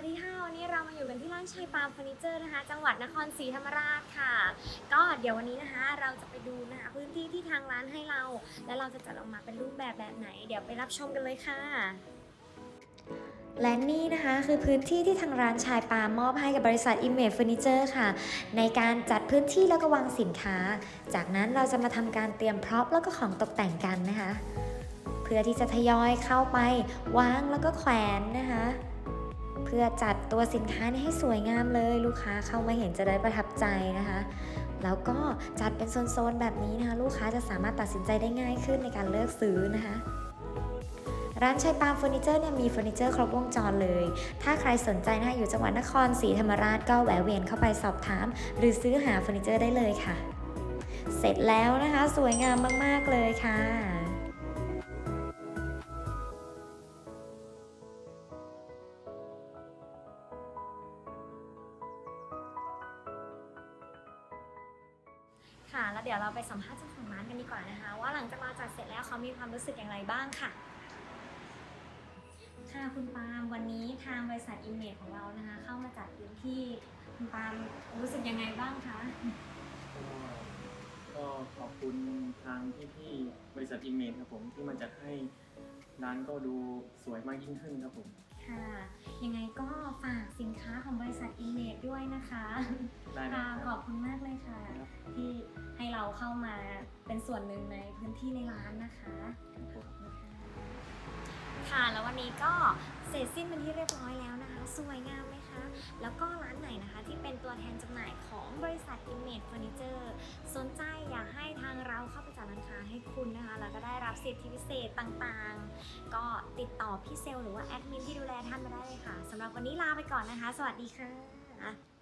วัสดีค่ะ วันนี้เรามาอยู่กันที่ร้านชัยปาเฟอร์นิเจอร์นะคะ จังหวัดนครศรีธรรมราชค่ะ ก็เดี๋ยววันนี้นะคะ เราจะไปดูนะคะพื้นที่ที่ทางร้านให้เรา และเราจะจัดออกมาเป็นรูปแบบแบบไหน เดี๋ยวไปรับชมกันเลยค่ะและนี่นะคะคือพื้นที่ที่ทางร้านชายปามมอบให้กับบริษัท Image Furniture ค่ะ ในการจัดพื้นที่แล้วก็วางสินค้า จากนั้นเราจะมาทำการเตรียมพร็อพแล้วก็ของตกแต่งกันนะคะ เพื่อที่จะทยอยเข้าไปวางแล้วก็แขวนนะคะ เพื่อจัดตัวสินค้านี้ให้สวยงามเลยลูกค้าเข้ามาเห็นจะได้ประทับใจนะคะแล้วก็จัดเป็นโซนๆแบบนี้นะคะลูกค้าจะสามารถตัดสินใจได้ง่ายขึ้นในการเลือกซื้อนะคะ ร้านชัยปาล์มเฟอร์นิเจอร์เนี่ยมีเฟอร์นิเจอร์ครบวงจรเลย ถ้าใครสนใจนะคะอยู่จังหวัดนครศรีธรรมราชก็แวะเวียนเข้าไปสอบถาม หรือซื้อหาเฟอร์นิเจอร์ได้เลยค่ะ เสร็จแล้วนะคะ สวยงามมากๆเลยค่ะ ค่ะ แล้วเดี๋ยวเราไปสัมภาษณ์เจ้าของร้านกันดีกว่านะคะ ว่าหลังจากเราจัดเสร็จแล้วเขามีความรู้สึกอย่างไรบ้างค่ะ ค่ะคุณปาล์มวันนี้ทางบริษัทอิมเมจของเรานะคะ เข้ามาจัดพื้นที่คุณปาล์มรู้สึกยังไงบ้างคะก็ขอบคุณทางพี่ๆบริษัทอิมเมจครับผมที่มาจัดให้ร้านก็ดูสวยมากยิ่งขึ้นครับผม ค่ะ ยังไงก็ฝากสินค้าของบริษัทอิมเมจด้วยนะคะได้นะค่ะคขรัอบบคุณมากเลยค่ะ ครับที่ให้ เราเข้ามาเป็นส่วนหนึ่งในพื้นที่ในร้านนะคะขอบครับผมค่ะแล้ววันนี้ก็เสร็จสิ้นเป็นที่เรียบร้อยแล้วนะคะ สวยงามไหมคะ แล้วก็ร้านไหนนะคะที่เป็นตัวแทนจำหน่ายของบริษัท Image Furniture สนใจอยากให้ทางเราเข้าไปจัดร้านค้าให้คุณนะคะ แล้วก็ได้รับสิทธิพิเศษต่างๆ ก็ติดต่อพี่เซลลหรือว่าแอดมินที่ดูแลท่านมาได้เลยค่ะสำหรับวันนี้ลาไปก่อนนะคะ สวัสดีค่ะ